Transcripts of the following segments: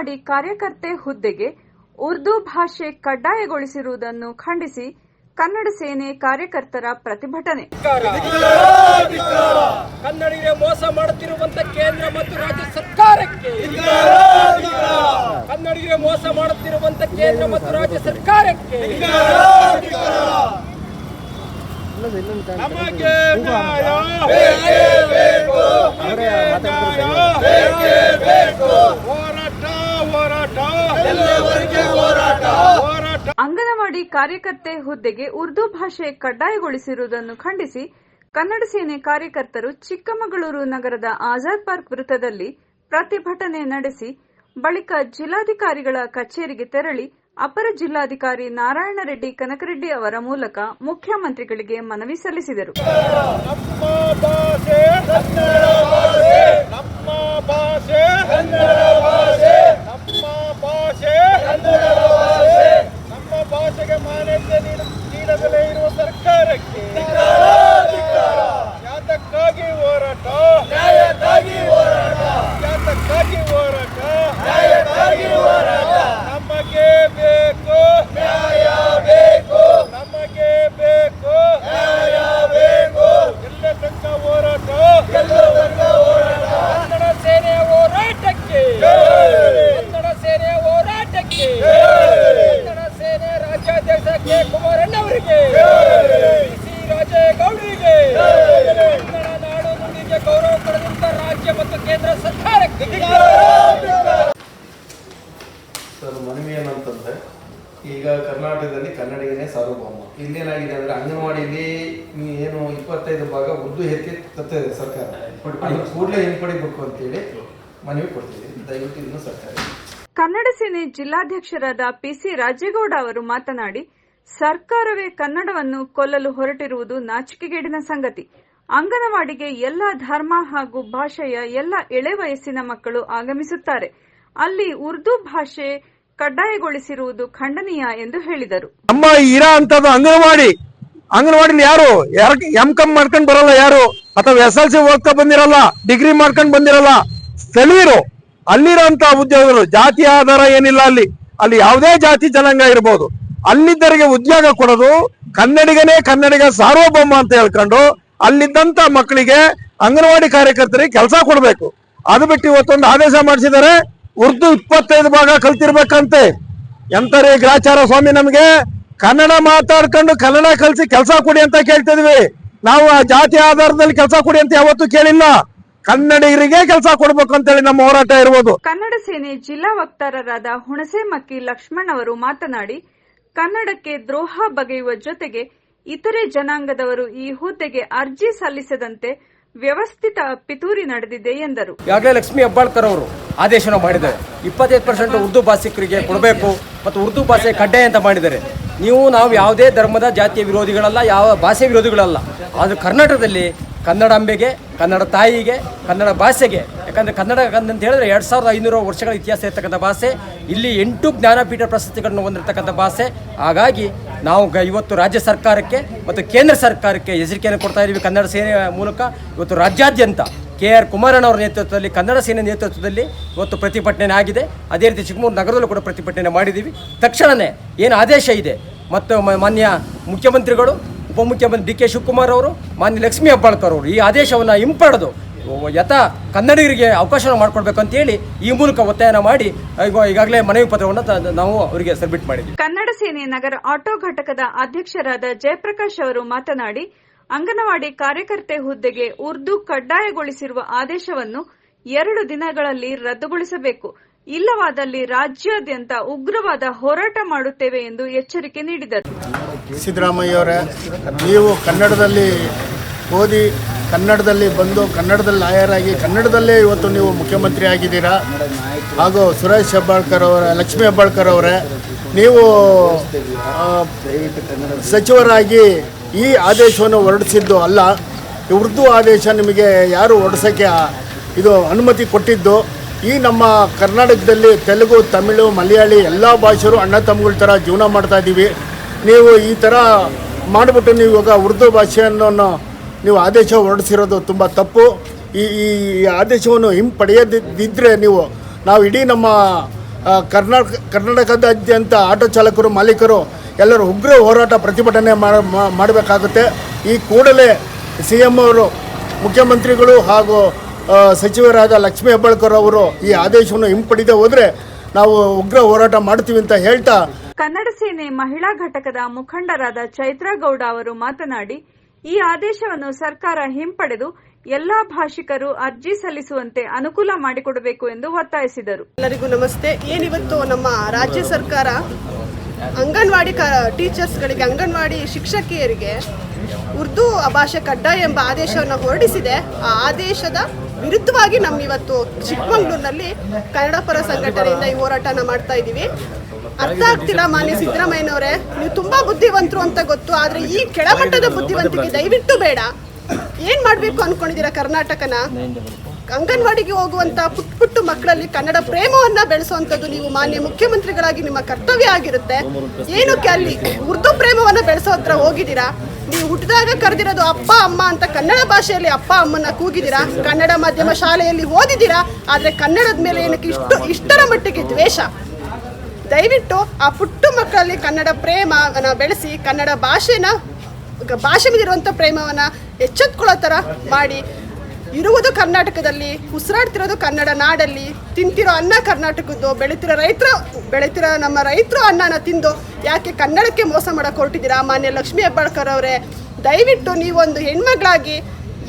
ಅಂಗನವಾಡಿ ಕಾರ್ಯಕರ್ತೆ ಹುದ್ದೆಗೆ ಉರ್ದು ಭಾಷೆ ಕಡ್ಡಾಯಗೊಳಿಸಿರುವುದನ್ನು ಖಂಡಿಸಿ ಕನ್ನಡ ಸೇನೆ ಕಾರ್ಯಕರ್ತರ ಪ್ರತಿಭಟನೆ. ಕನ್ನಡಿಗೆ ಮೋಸ ಮಾಡುತ್ತಿರುವಂತ ಕೇಂದ್ರ ಮತ್ತು ರಾಜ್ಯ ಸರ್ಕಾರಕ್ಕೆ. ಕನ್ನಡಿಗೆ ಮೋಸ ಮಾಡುತ್ತಿರುವಂತ ಕೇಂದ್ರ ಮತ್ತು ರಾಜ್ಯ ಸರ್ಕಾರಕ್ಕೆ. ನಮಗೆ ನ್ಯಾಯ. ಬೇಕೇ ಬೇಕು ನಮಗೆ ನ್ಯಾಯ ಬೇಕೇ ಬೇಕು ಹೋರಾಟ ಹೋರಾಟ ಎಲ್ಲವರೆಗೆ ಹೋರಾಟ ಹೋರಾಟ ಅಂಗನವಾಡಿ ಕಾರ್ಯಕರ್ತೆ ಹುದ್ದೆಗೆ ಉರ್ದು ಭಾಷೆ ಕಡ್ಡಾಯಗೊಳಿಸಿರುವುದನ್ನು ಖಂಡಿಸಿ ಕನ್ನಡ ಸೇನೆ ಕಾರ್ಯಕರ್ತರು ಚಿಕ್ಕಮಗಳೂರು ನಗರದ ಆಜಾದ್ ಪಾರ್ಕ್ ವೃತ್ತದಲ್ಲಿ ಪ್ರತಿಭಟನೆ ನಡೆಸಿ ಬಳಿಕ ಜಿಲ್ಲಾಧಿಕಾರಿಗಳ ಕಚೇರಿಗೆ ತೆರಳಿ ಅಪರ ಜಿಲ್ಲಾಧಿಕಾರಿ ನಾರಾಯಣ ರೆಡ್ಡಿ ಕನಕರೆಡ್ಡಿ ಅವರ ಮೂಲಕ ಮುಖ್ಯಮಂತ್ರಿಗಳಿಗೆ ಮನವಿ ಸಲ್ಲಿಸಿದರು ನಮ್ಮ ಭಾಷೆ ಕನ್ನಡ ಭಾಷೆ ನಮ್ಮ ಭಾಷೆ ಕನ್ನಡ ಭಾಷೆ ನಮ್ಮ ಭಾಷೆ ಕನ್ನಡ ಭಾಷೆ ನಮ್ಮ ಭಾಷೆಗೆ ಮಾನ್ಯತೆ ನೀಡ- ನೀಡದಲೇ ಇರುವ ಸರ್ಕಾರಕ್ಕೆ ಯಾತಕ್ಕಾಗಿ ಹೋರಾಟ ನ್ಯಾಯಕ್ಕಾಗಿ ಹೋರಾಟ ಯಾತಕ್ಕಾಗಿ ಹೋರಾಟ ನ್ಯಾಯಕ್ಕಾಗಿ ಹೋರಾಟ ನಮಗೆ ಬೇಕು ನ್ಯಾಯ ಬೇಕು ನಮಗೆ ಬೇಕು ನ್ಯಾಯ ಬೇಕು ಎಲ್ಲ ತನಕ ಹೋರಾಟ ಎಲ್ಲ ತನಕ ಹೋರಾಟ ಕನ್ನಡ ಸೇನೆಯ ಹೋರಾಟಕ್ಕೆ ಕನ್ನಡ ಸೇನೆಯ ಹೋರಾಟಕ್ಕೆ ಕನ್ನಡ ಸೇನೆ ರಾಜ್ಯಾಧ್ಯಕ್ಷ ಕೆ ಕುಮಾರಣ್ಣವರಿಗೆ ಸಿ ರಾಜೇಗೌಡರಿಗೆ ಕನ್ನಡ ನಾಡು ನುಡಿಗೆ ಗೌರವ ಪಡೆದಂತ ರಾಜ್ಯ ಮತ್ತು ಕೇಂದ್ರ ಸರ್ಕಾರಕ್ಕೆ ಸರ್ ಮನವಿ ಏನಂತಂದ್ರೆ ಈಗ ಕರ್ನಾಟಕದಲ್ಲಿ ಕನ್ನಡಿಗನೇ ಸಾರ್ವಭೌಮ. ಇಲ್ಲೇನಾಗಿದೆ ಅಂದ್ರೆ ಅಂಗನವಾಡಿಯಲ್ಲಿ ನೀವು ಏನು ಇಪ್ಪತ್ತೈದು ಭಾಗ ಉರ್ದು ಹೆಚ್ಚಿ ತತ್ತದೆ ಸರ್ಕಾರ. ಅದನ್ನು ಕೂಡಲೇ ಹಿಂಪಡಿಬೇಕು ಅಂತೇಳಿ ಮನವಿ ಕೊಡ್ತೀವಿ. ದಯವಿಟ್ಟು ಇದನ್ನು ಸರ್ಕಾರ ಕನ್ನಡ ಸೇನೆ ಜಿಲ್ಲಾಧ್ಯಕ್ಷರಾದ ಪಿಸಿ ರಾಜೇಗೌಡ ಅವರು ಮಾತನಾಡಿ ಸರ್ಕಾರವೇ ಕನ್ನಡವನ್ನು ಕೊಲ್ಲಲು ಹೊರಟಿರುವುದು ನಾಚಿಕೆಗೇಡಿನ ಸಂಗತಿ. ಅಂಗನವಾಡಿಗೆ ಎಲ್ಲ ಧರ್ಮ ಹಾಗೂ ಭಾಷೆಯ ಎಲ್ಲ ಎಳೆ ವಯಸ್ಸಿನ ಮಕ್ಕಳು ಆಗಮಿಸುತ್ತಾರೆ. ಅಲ್ಲಿ ಉರ್ದು ಭಾಷೆ ಕಡ್ಡಾಯಗೊಳಿಸಿರುವುದು ಖಂಡನೀಯ ಎಂದು ಹೇಳಿದರು. ನಮ್ಮ ಇರಾ ಅಂತದ್ದು ಅಂಗನವಾಡಿ. ಅಂಗನವಾಡಿಲಿ ಯಾರು? ಎಂ ಕಮ್ ಮಾಡ್ಕೊಂಡ್ ಬರಲ್ಲ ಯಾರು? ಅಥವಾ ಎಸ್ ಎಲ್ ಸಿ ಓದ್ತಾ ಬಂದಿರಲ್ಲ, ಡಿಗ್ರಿ ಮಾಡ್ಕೊಂಡ್ ಬಂದಿರಲ್ಲ, ಸ್ಥಳೀಯರು ಅಲ್ಲಿರೋಂತ ಉದ್ಯೋಗಗಳು, ಜಾತಿ ಆಧಾರ ಏನಿಲ್ಲ ಅಲ್ಲಿ. ಅಲ್ಲಿ ಯಾವುದೇ ಜಾತಿ ಜನಾಂಗ ಇರ್ಬೋದು. ಅಲ್ಲಿದ್ದರಿಗೆ ಉದ್ಯೋಗ ಕೊಡೋದು ಕನ್ನಡಿಗನೇ ಕನ್ನಡಿಗ ಸಾರ್ವಭೌಮ ಅಂತ ಹೇಳ್ಕೊಂಡು ಅಲ್ಲಿದ್ದಂತ ಮಕ್ಕಳಿಗೆ ಅಂಗನವಾಡಿ ಕಾರ್ಯಕರ್ತರಿಗೆ ಕೆಲಸ ಕೊಡಬೇಕು. ಅದು ಬಿಟ್ಟು ಇವತ್ತೊಂದು ಆದೇಶ ಮಾಡಿಸಿದ್ದಾರೆ, ಉರ್ದು ಇಪ್ಪತ್ತೈದು ಭಾಗ ಕಲ್ತಿರ್ಬೇಕಂತೆ. ಎಂತರೇ ಗ್ರಾಚಾರ ಸ್ವಾಮಿ ನಮಗೆ, ಕನ್ನಡ ಮಾತಾಡ್ಕೊಂಡು ಕನ್ನಡ ಕಲಿಸಿ ಕೆಲಸ ಕೊಡಿ ಅಂತ ಕೇಳ್ತಿದ್ವಿ. ನಾವು ಆ ಜಾತಿ ಆಧಾರದಲ್ಲಿ ಕೆಲಸ ಕೊಡಿ ಅಂತ ಯಾವತ್ತೂ ಕೇಳಿಲ್ಲ. ಕನ್ನಡಿಗರಿಗೆ ಕೆಲಸ ಕೊಡ್ಬೇಕು ಅಂತೇಳಿ ನಮ್ಮ ಹೋರಾಟ ಇರುವುದು ಕನ್ನಡ ಸೇನೆ ಜಿಲ್ಲಾ ವಕ್ತಾರರಾದ ಹುಣಸೆ ಮಕ್ಕಿ ಲಕ್ಷ್ಮಣ್ ಅವರು ಮಾತನಾಡಿ, ಕನ್ನಡಕ್ಕೆ ದ್ರೋಹ ಬಗೆಯುವ ಜೊತೆಗೆ ಇತರೆ ಜನಾಂಗದವರು ಈ ಹುದ್ದೆಗೆ ಅರ್ಜಿ ಸಲ್ಲಿಸದಂತೆ ವ್ಯವಸ್ಥಿತ ಪಿತೂರಿ ನಡೆದಿದೆ ಎಂದರು. ಈಗಾಗಲೇ ಲಕ್ಷ್ಮಿ ಹೆಬ್ಬಾಳ್ಕರ್ ಅವರು ಆದೇಶನ ಮಾಡಿದ್ದಾರೆ. ಇಪ್ಪತ್ತೈದು ಪರ್ಸೆಂಟ್ ಉರ್ದು ಭಾಷಿಕರಿಗೆ ಕೊಡಬೇಕು ಮತ್ತು ಉರ್ದು ಭಾಷೆ ಕಡ್ಡಾಯ ಅಂತ ಮಾಡಿದ್ದಾರೆ. ನೀವು ನಾವು ಯಾವುದೇ ಧರ್ಮದ ಜಾತಿಯ ವಿರೋಧಿಗಳಲ್ಲ, ಯಾವ ಭಾಷೆ ವಿರೋಧಿಗಳಲ್ಲ. ಆದರೂ ಕರ್ನಾಟಕದಲ್ಲಿ ಕನ್ನಡಾಂಬೆಗೆ ಕನ್ನಡ ತಾಯಿಗೆ, ಕನ್ನಡ ಭಾಷೆಗೆ, ಯಾಕಂದರೆ ಕನ್ನಡ ಅಂತ ಹೇಳಿದ್ರೆ ಎರಡು ಸಾವಿರದ ಐನೂರು ವರ್ಷಗಳ ಇತಿಹಾಸ ಇರ್ತಕ್ಕಂಥ ಭಾಷೆ, ಇಲ್ಲಿ ಎಂಟು ಜ್ಞಾನಪೀಠ ಪ್ರಶಸ್ತಿಗಳನ್ನು ಹೊಂದಿರತಕ್ಕಂಥ ಭಾಷೆ. ಹಾಗಾಗಿ ನಾವು ಇವತ್ತು ರಾಜ್ಯ ಸರ್ಕಾರಕ್ಕೆ ಮತ್ತು ಕೇಂದ್ರ ಸರ್ಕಾರಕ್ಕೆ ಎಚ್ಚರಿಕೆಯನ್ನು ಕೊಡ್ತಾ ಇದ್ದೀವಿ ಕನ್ನಡ ಸೇನೆಯ ಮೂಲಕ. ಇವತ್ತು ರಾಜ್ಯಾದ್ಯಂತ ಕೆ ಆರ್ ಕುಮಾರಣ್ಣವರ ನೇತೃತ್ವದಲ್ಲಿ, ಕನ್ನಡ ಸೇನೆ ನೇತೃತ್ವದಲ್ಲಿ ಇವತ್ತು ಪ್ರತಿಭಟನೆ ಆಗಿದೆ. ಅದೇ ರೀತಿ ಚಿಕ್ಕಮಗಳೂರು ನಗರದಲ್ಲೂ ಕೂಡ ಪ್ರತಿಭಟನೆ ಮಾಡಿದ್ದೀವಿ. ತಕ್ಷಣವೇ ಏನು ಆದೇಶ ಇದೆ? ಮತ್ತು ಮಾನ್ಯ ಮುಖ್ಯಮಂತ್ರಿಗಳು, ಉಪಮುಖ್ಯಮಂತ್ರಿ ಡಿ ಕೆ ಶಿವಕುಮಾರ್ ಅವರು, ಮಾನ್ಯ ಲಕ್ಷ್ಮೀ ಹೆಬ್ಬಾಳ್ಕರ್ ಅವರು ಈ ಆದೇಶವನ್ನು ಹಿಂಪಡೆದು ಯಥ ಕನ್ನಡಿಗರಿಗೆ ಅವಕಾಶ ಮಾಡಿಕೊಡ್ಬೇಕು ಅಂತೇಳಿ ಈ ಮೂಲಕ ಒತ್ತಾಯನ ಮಾಡಿ ಈಗ ಈಗಾಗಲೇ ಮನವಿ ಪತ್ರವನ್ನು ನಾವು ಅವರಿಗೆ ಸಬ್ಮಿಟ್ ಮಾಡಿದ್ವಿ. ಕನ್ನಡ ಸೇನೆ ನಗರ ಆಟೋ ಘಟಕದ ಅಧ್ಯಕ್ಷರಾದ ಜಯಪ್ರಕಾಶ್ ಅವರು ಮಾತನಾಡಿ ಅಂಗನವಾಡಿ ಕಾರ್ಯಕರ್ತೆ ಹುದ್ದೆಗೆ ಉರ್ದು ಕಡ್ಡಾಯಗೊಳಿಸಿರುವ ಆದೇಶವನ್ನು ಎರಡು ದಿನಗಳಲ್ಲಿ ರದ್ದುಗೊಳಿಸಬೇಕು. ಇಲ್ಲವಾದಲ್ಲಿ ರಾಜ್ಯಾದ್ಯಂತ ಉಗ್ರವಾದ ಹೋರಾಟ ಮಾಡುತ್ತೇವೆ ಎಂದು ಎಚ್ಚರಿಕೆ ನೀಡಿದರು. ಸಿದ್ದರಾಮಯ್ಯವರೇ ನೀವು ಕನ್ನಡದಲ್ಲಿ ಓದಿ ಕನ್ನಡದಲ್ಲಿ ಬಂದು ಕನ್ನಡದಲ್ಲಿ ಲಾಯರ್ ಆಗಿ ಕನ್ನಡದಲ್ಲೇ ಇವತ್ತು ನೀವು ಮುಖ್ಯಮಂತ್ರಿ ಆಗಿದ್ದೀರಾ? ಹಾಗೂ ಸುರೇಶ್ ಹೆಬ್ಬಾಳ್ಕರ್ ಅವರ, ಲಕ್ಷ್ಮೀ ಹೆಬ್ಬಾಳ್ಕರ್ ಅವರೇ, ನೀವು ಸಚಿವರಾಗಿ ಈ ಆದೇಶವನ್ನು ಹೊರಡಿಸಿದ್ದು ಅಲ್ಲ ಉರ್ದು ಆದೇಶ ನಿಮಗೆ ಯಾರು ಹೊರಡಿಸೋಕ್ಕೆ ಇದು ಅನುಮತಿ ಕೊಟ್ಟಿದ್ದು? ಈ ನಮ್ಮ ಕರ್ನಾಟಕದಲ್ಲಿ ತೆಲುಗು, ತಮಿಳು, ಮಲಯಾಳಿ ಎಲ್ಲ ಭಾಷೆಯರು ಅಣ್ಣ ತಮ್ಮಗಳ ಥರ ಜೀವನ ಮಾಡ್ತಾ ಇದ್ದೀವಿ. ನೀವು ಈ ಥರ ಮಾಡಿಬಿಟ್ಟು ನೀವು ಇವಾಗ ಉರ್ದು ಭಾಷೆಯನ್ನು ನೀವು ಆದೇಶ ಹೊರಡಿಸಿರೋದು ತುಂಬ ತಪ್ಪು. ಈ ಈ ಆದೇಶವನ್ನು ಹಿಂಪಡೆಯದಿದ್ದರೆ ನೀವು, ನಾವು ಇಡೀ ನಮ್ಮ ಕರ್ನಾಟಕ, ಕರ್ನಾಟಕದಾದ್ಯಂತ ಆಟೋ ಚಾಲಕರು, ಮಾಲೀಕರು ಎಲ್ಲರೂ ಉಗ್ರ ಹೋರಾಟ ಪ್ರತಿಭಟನೆ ಮಾಡ- ಮಾಡಬೇಕಾಗುತ್ತೆ. ಈ ಕೂಡಲೇ ಸಿ ಎಂ ಅವರು, ಮುಖ್ಯಮಂತ್ರಿಗಳು ಹಾಗೂ ಸಚಿವರಾದ ಲಕ್ಷ್ಮೀ ಹೆಬ್ಬಾಳ್ಕರ್ ಅವರು ಈ ಆದೇಶವನ್ನು ಹಿಂಪಡೆದೇ ಹೋದರೆ ನಾವು ಉಗ್ರ ಹೋರಾಟ ಮಾಡ್ತೀವಿ ಅಂತ ಹೇಳ್ತಾ ಕನ್ನಡ ಸೇನೆ ಮಹಿಳಾ ಘಟಕದ ಮುಖಂಡರಾದ ಚೈತ್ರಾ ಗೌಡ ಅವರು ಮಾತನಾಡಿ ಈ ಆದೇಶವನ್ನು ಸರ್ಕಾರ ಹಿಂಪಡೆದು ಎಲ್ಲಾ ಭಾಷಿಕರು ಅರ್ಜಿ ಸಲ್ಲಿಸುವಂತೆ ಅನುಕೂಲ ಮಾಡಿಕೊಡಬೇಕು ಎಂದು ಒತ್ತಾಯಿಸಿದರು. ಎಲ್ಲರಿಗೂ ನಮಸ್ತೆ. ಏನಿವತ್ತು ನಮ್ಮ ರಾಜ್ಯ ಸರ್ಕಾರ ಅಂಗನವಾಡಿ ಕ ಟೀಚರ್ಸ್ಗಳಿಗೆ, ಅಂಗನವಾಡಿ ಶಿಕ್ಷಕಿಯರಿಗೆ ಉರ್ದು ಭಾಷೆ ಕಡ್ಡಾಯ ಎಂಬ ಆದೇಶವನ್ನು ಹೊರಡಿಸಿದೆ. ಆ ಆದೇಶದ ವಿರುದ್ಧವಾಗಿ ನಮ್ಮ ಇವತ್ತು ಚಿಕ್ಕಮಗಳೂರಿನಲ್ಲಿ ಕನ್ನಡ ಪರ ಸಂಘಟನೆಯಿಂದ ಈ ಹೋರಾಟನ ಮಾಡ್ತಾ ಇದ್ದೀವಿ. ಅರ್ಥ ಆಗ್ತಿಲ್ಲ ಮಾನ್ಯ ಸಿದ್ದರಾಮಯ್ಯನವರೇ. ಬುದ್ಧಿವಂತರು ಅಂತ ಗೊತ್ತು. ಆದ್ರೆ ಈ ಕೆಳಮಟ್ಟದ ಬುದ್ಧಿವಂತಿಕೆ ದಯವಿಟ್ಟು ಬೇಡ. ಏನ್ ಮಾಡ್ಬೇಕು ಅನ್ಕೊಂಡಿದ್ದೀರಾ ಕರ್ನಾಟಕನ? ಅಂಗನವಾಡಿಗೆ ಹೋಗುವಂತ ಪುಟ್ಟ ಪುಟ್ಟ ಮಕ್ಕಳಲ್ಲಿ ಕನ್ನಡ ಪ್ರೇಮವನ್ನ ಬೆಳೆಸುವಂತದ್ದು ನೀವು ಮಾನ್ಯ ಮುಖ್ಯಮಂತ್ರಿಗಳಾಗಿ ನಿಮ್ಮ ಕರ್ತವ್ಯ ಆಗಿರುತ್ತೆ. ಏನಕ್ಕೆ ಅಲ್ಲಿ ಉರ್ದು ಪ್ರೇಮವನ್ನ ಬೆಳೆಸೋ ಹತ್ರ ಹೋಗಿದ್ದೀರಾ? ನೀವು ಹುಟ್ಟಿದಾಗ ಕರೆದಿರೋದು ಅಪ್ಪ ಅಮ್ಮ ಅಂತ ಕನ್ನಡ ಭಾಷೆಯಲ್ಲಿ ಅಪ್ಪ ಅಮ್ಮನ ಕೂಗಿದಿರಾ ಕನ್ನಡ ಮಾಧ್ಯಮ ಶಾಲೆಯಲ್ಲಿ ಓದಿದಿರಾ ಆದ್ರೆ ಕನ್ನಡದ ಮೇಲೆ ಏನಕ್ಕೆ ಇಷ್ಟು ಇಷ್ಟರ ಮಟ್ಟಿಗೆ ದ್ವೇಷ? ದಯವಿಟ್ಟು ಆ ಪುಟ್ಟ ಮಕ್ಕಳಲ್ಲಿ ಕನ್ನಡ ಪ್ರೇಮನ ಬೆಳೆಸಿ, ಕನ್ನಡ ಭಾಷೆನ, ಭಾಷೆ ಮೇಲಿರುವಂಥ ಪ್ರೇಮವನ್ನು ಎಚ್ಚೆತ್ಕೊಳ್ಳೋ ಥರ ಮಾಡಿ. ಇರುವುದು ಕರ್ನಾಟಕದಲ್ಲಿ, ಉಸಿರಾಡ್ತಿರೋದು ಕನ್ನಡ ನಾಡಲ್ಲಿ, ತಿಂತಿರೋ ಅನ್ನ ಕರ್ನಾಟಕದ್ದು, ಬೆಳೀತಿರೋ ರೈತರು, ಬೆಳೀತಿರೋ ನಮ್ಮ ರೈತರು ಅನ್ನನ ತಿಂದು ಯಾಕೆ ಕನ್ನಡಕ್ಕೆ ಮೋಸ ಮಾಡೋಕೆ ಹೊರಟಿದ್ದೀರಾ? ಮಾನ್ಯ ಲಕ್ಷ್ಮೀ ಹೆಬ್ಬಾಳ್ಕರ್ ಅವರೇ, ದಯವಿಟ್ಟು ನೀವೊಂದು ಹೆಣ್ಮಗಳಾಗಿ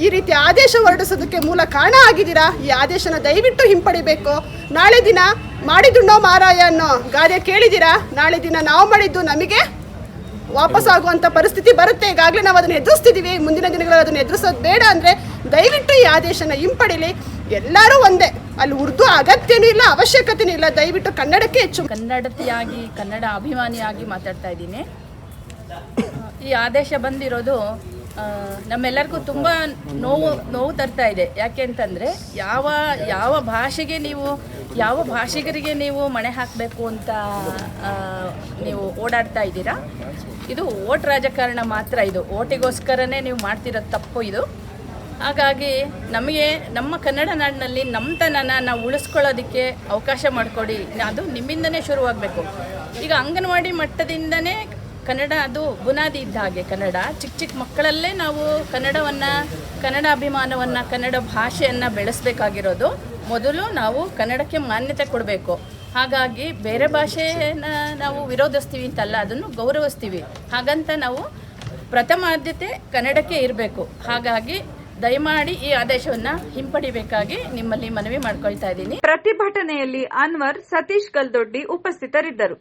ಈ ರೀತಿ ಆದೇಶ ಹೊರಡಿಸೋದಕ್ಕೆ ಮೂಲ ಕಾರಣ ಆಗಿದ್ದೀರಾ? ಈ ಆದೇಶನ ದಯವಿಟ್ಟು ಹಿಂಪಡಿಬೇಕು. ನಾಳೆ ದಿನ ಮಾಡಿದುಣ್ಣೋ ಮಾರಾಯ ಅನ್ನೋ ಗಾದೆ ಕೇಳಿದ್ದೀರಾ? ನಾಳೆ ದಿನ ನಾವು ಮಾಡಿದ್ದು ನಮಗೆ ವಾಪಸ್ ಆಗುವಂಥ ಪರಿಸ್ಥಿತಿ ಬರುತ್ತೆ. ಈಗಾಗಲೇ ನಾವು ಅದನ್ನು ಎದುರಿಸ್ತಿದ್ದೀವಿ. ಮುಂದಿನ ದಿನಗಳಲ್ಲಿ ಅದನ್ನು ಎದುರಿಸೋದು ಬೇಡ ಅಂದರೆ ದಯವಿಟ್ಟು ಈ ಆದೇಶನ ಹಿಂಪಡಿಲಿ. ಎಲ್ಲರೂ ಒಂದೇ. ಅಲ್ಲಿ ಉರ್ದು ಅಗತ್ಯನೂ ಇಲ್ಲ, ಅವಶ್ಯಕತೆನೂ ಇಲ್ಲ. ದಯವಿಟ್ಟು ಕನ್ನಡಕ್ಕೆ ಹೆಚ್ಚು ಕನ್ನಡತಿಯಾಗಿ, ಕನ್ನಡ ಅಭಿಮಾನಿಯಾಗಿ ಮಾತಾಡ್ತಾ ಇದ್ದೀನಿ. ಈ ಆದೇಶ ಬಂದಿರೋದು ನಮ್ಮೆಲ್ಲರಿಗೂ ತುಂಬ ನೋವು ನೋವು ತರ್ತಾ ಇದೆ. ಯಾಕೆ ಅಂತಂದರೆ ಯಾವ ಯಾವ ಭಾಷೆಗೆ ನೀವು ಯಾವ ಭಾಷಿಗರಿಗೆ ನೀವು ಮಣೆ ಹಾಕಬೇಕು ಅಂತ ನೀವು ಓಡಾಡ್ತಾ ಇದ್ದೀರಾ? ಇದು ಓಟ್ ರಾಜಕಾರಣ ಮಾತ್ರ ಇದು. ಓಟಿಗೋಸ್ಕರನೇ ನೀವು ಮಾಡ್ತಿರೋ ತಪ್ಪು ಇದು. ಹಾಗಾಗಿ ನಮಗೆ, ನಮ್ಮ ಕನ್ನಡ ನಾಡಿನಲ್ಲಿ ನಮ್ಮತನನ ನಾವು ಉಳಿಸ್ಕೊಳ್ಳೋದಕ್ಕೆ ಅವಕಾಶ ಮಾಡಿಕೊಡಿ. ಅದು ನಿಮ್ಮಿಂದನೇ ಶುರುವಾಗಬೇಕು. ಈಗ ಅಂಗನವಾಡಿ ಮಟ್ಟದಿಂದನೇ ಕನ್ನಡ, ಅದು ಬುನಾದಿ ಇದ್ದ ಹಾಗೆ ಕನ್ನಡ. ಚಿಕ್ಕ ಚಿಕ್ಕ ಮಕ್ಕಳಲ್ಲೇ ನಾವು ಕನ್ನಡವನ್ನು, ಕನ್ನಡ ಅಭಿಮಾನವನ್ನು, ಕನ್ನಡ ಭಾಷೆಯನ್ನು ಬೆಳೆಸಬೇಕಾಗಿರೋದು. ಮೊದಲು ನಾವು ಕನ್ನಡಕ್ಕೆ ಮಾನ್ಯತೆ ಕೊಡಬೇಕು. ಹಾಗಾಗಿ ಬೇರೆ ಭಾಷೆನ ನಾವು ವಿರೋಧಿಸ್ತೀವಿ ಅಂತಲ್ಲ, ಅದನ್ನು ಗೌರವಿಸ್ತೀವಿ. ಹಾಗಂತ ನಾವು ಪ್ರಥಮ ಆದ್ಯತೆ ಕನ್ನಡಕ್ಕೆ ಇರಬೇಕು. ಹಾಗಾಗಿ ದಯಮಾಡಿ ಈ ಆದೇಶವನ್ನು ಹಿಂಪಡಿಬೇಕಾಗಿ ನಿಮ್ಮಲ್ಲಿ ಮನವಿ ಮಾಡ್ಕೊಳ್ತಾ ಇದ್ದೀನಿ. ಪ್ರತಿಭಟನೆಯಲ್ಲಿ ಅನ್ವರ್ ಸತೀಶ್ ಗಲ್ದೊಡ್ಡಿ ಉಪಸ್ಥಿತರಿದ್ದರು.